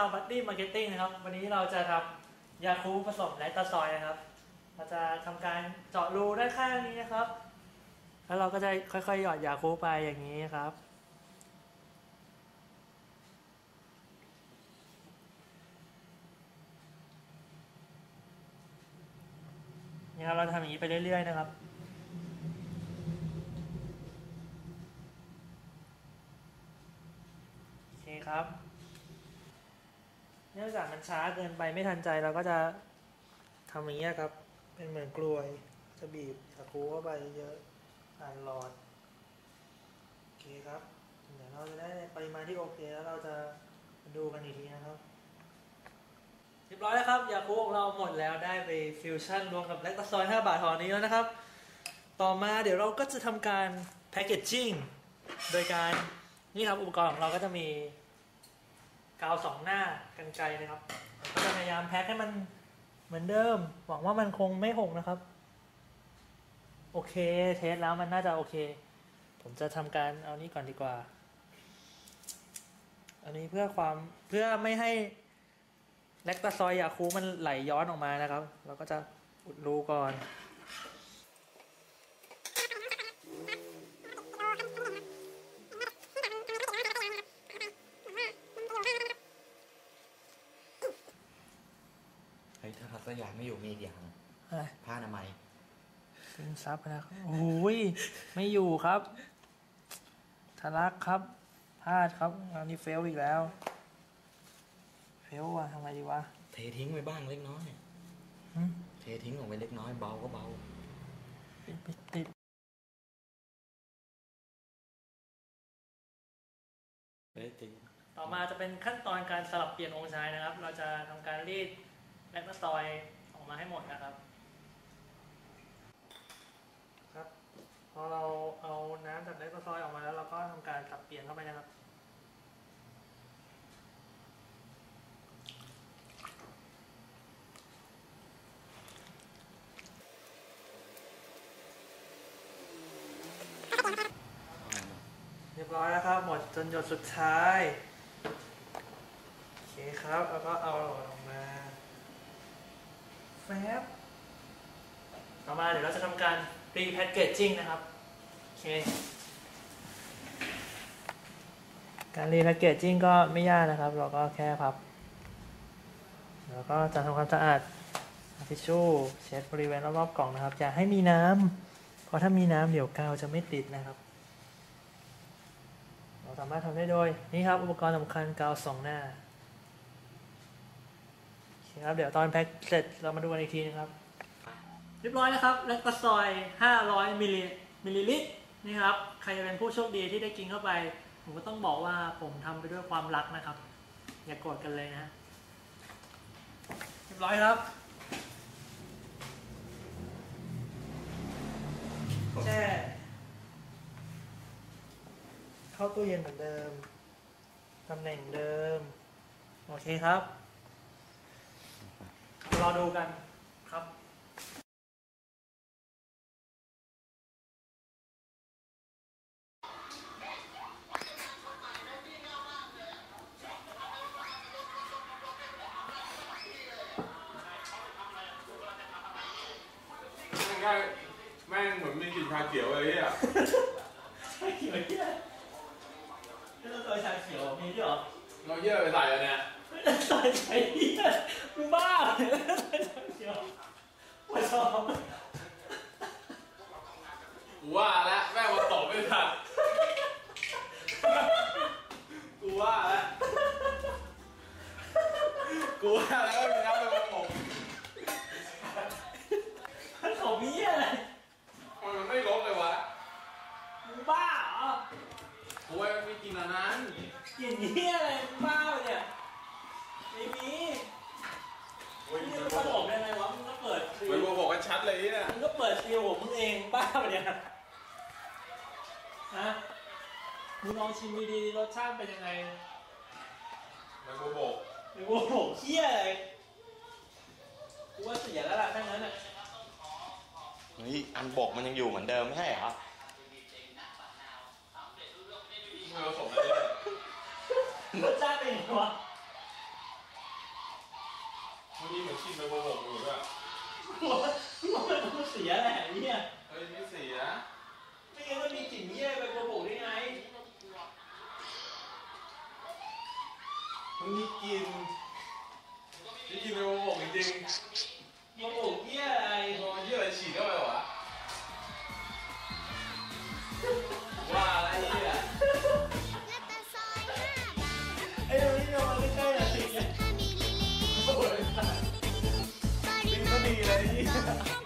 เพื่อนๆชาวบัตตี้มาร์เก็ตติ้งนะครับ วันนี้เราจะทำยาคูผสมไลตาซอยนะครับ เราจะทำการเจาะรูด้านข้างนี้นะครับ แล้วเราก็จะค่อยๆ หยอดยาคูไปอย่างนี้ครับ นี่ครับเราจะทำอย่างนี้ไปเรื่อยๆนะครับโอเคครับ นื่องจากมันช้าเกินไปไม่ทันใจเราก็จะทำอย่างนี้ยครับ เป็นเหมือนกลวย จะบีบตะคูเข้าไปเยอะผ่านหลอดโอเคครับเดี๋ยวเราจะได้ปริมาณที่โอเคแล้วเราจะดูกันอีกทีนะครับเรียบร้อยแล้วครับยาคูของเราหมดแล้วได้ไปฟิวชั่นรวมกับแลคตาซอย5บาทห่อนี้แล้วนะครับ ต่อมาเดี๋ยวเราก็จะทำการแพคเกจจิ้งโดยการนี่ครับอุปกรณ์ของเราก็จะมี กาวสองหน้ากันไกลนะครับก็จะพยายามแพ็คให้มันเหมือนเดิม หวังว่ามันคงไม่หกนะครับ โอเคเทสแล้วมันน่าจะโอเค ผมจะทำการเอานี้ก่อนดีกว่า อันนี้เพื่อความเพื่อไม่ให้แลคตาซอยยาคูมันไหลย้อนออกมานะครับ เราก็จะอุดรูก่อน เฮ้ยถ้าพัสยามไม่อยู่มีอีกอย่างอะไรผ้าอนามัยซึมซับนะครับโอ้ยไม่อยู่ครับทะลักครับพลาดครับงานนี้เฟลอีกแล้ว เฟลว่ะทำไงดีวะเททิ้งไปบ้างเล็กน้อย หึเททิ้งออกไปเล็กน้อยเบาก็เบา ปิดปิดติดเฮ้ยจริงต่อมาจะเป็นขั้นตอนการสลับเปลี่ยนองค์ชายนะครับ เราจะทำการรีด แลคตาซอยออกมาให้หมดนะครับ ครับ พอเราเอาน้ำจากแลคตาซอยออกมาแล้วเราก็ทำการสับเปลี่ยนเข้าไปนะครับเรียบร้อยแล้วครับ หมดจนหยดสุดท้าย โอเคครับ แล้วก็เอาออกมา แฟบต่อมาเดี๋ยวเราจะทำการรีแพคเกจจิ้งนะครับ โอเค การรีแพคเกจจิ้งก็ไม่ยากนะครับ เราก็แค่พับ แล้วก็จะทำความสะอาดทิชชู่เช็ดบริเวณรอบๆกล่องนะครับ อย่าให้มีน้ำเพราะถ้ามีน้ำเดี๋ยวกาวจะไม่ติดนะครับ เราสามารถทำได้โดย นี่ครับอุปกรณ์สำคัญกาวสองหน้า ครับ เดี๋ยวตอนแพ็คเสร็จเรามาดูกันอีกทีนะครับ เรียบร้อยนะครับ แลคตาซอย 500มิลลิมิลลิลิตรนี่ครับ ใครจะเป็นผู้โชคดีที่ได้กินเข้าไป ผมก็ต้องบอกว่าผมทำไปด้วยความรักนะครับ อย่ากโกรธกันเลยนะเรียบร้อยครับแช่เข้าตู้เย็นเหมือนเดิมตำแหน่งเดิม โอเคครับ รอดูกันครับแม่งแม่งเหมือนมีกลิ่นชาเขียวเลยอะชาเขียวเนี่ยนี่เราตัวชาเขียวมีด้วยเหรอเราเยี่ยไปใส่เลยเนี่ยไม่ได้ ใส่ใส่เหี้ยมึงบ้าเนี่ยใส่ชาเขียวว่าชอบกูว่าแล้วแม่งมาตอบไม่ทันกูว่าแล้วกูว่าแล้วก็มีน้ำไปมาตบมันของมีอะไรมันไม่ลดเลยวะมึงบ้าเหรอกูว่ามันมีกลินอันนั้น กินเหี้ยอะไรมึงบ้าปะเนี่ยไม่มี โอ้ย มึง มัน จะมาบอกได้ไงวะมึงก็เปิดซี มัน ล บอกกันชัด เลยเนี่ยมึงก็เปิดซีลของมึงเองบ้าปะเนี่ยฮะมึงลองชิมดีๆรสชาติเป็นยังไงมันบอกหรือว่าโหเฮี้ยอะไรกูว่าเสียแล้วล่ะทั้งนั้นอะเฮ้ยอันบกมันยังอยู่เหมือนเดิมไม่ใช่เหรอมึงผสมอะไรเนี่ยรสชาติเป็นไงวะกี้เหมือนกินไปโมโหอยู่ด้วย มันต้องเสียแหละเนี่ยเฮ้ยไม่เสียไม่งั้นมันมีกลิ่นเยี่ยไปโกโบกได้ไงมันมีกลิน 诶呀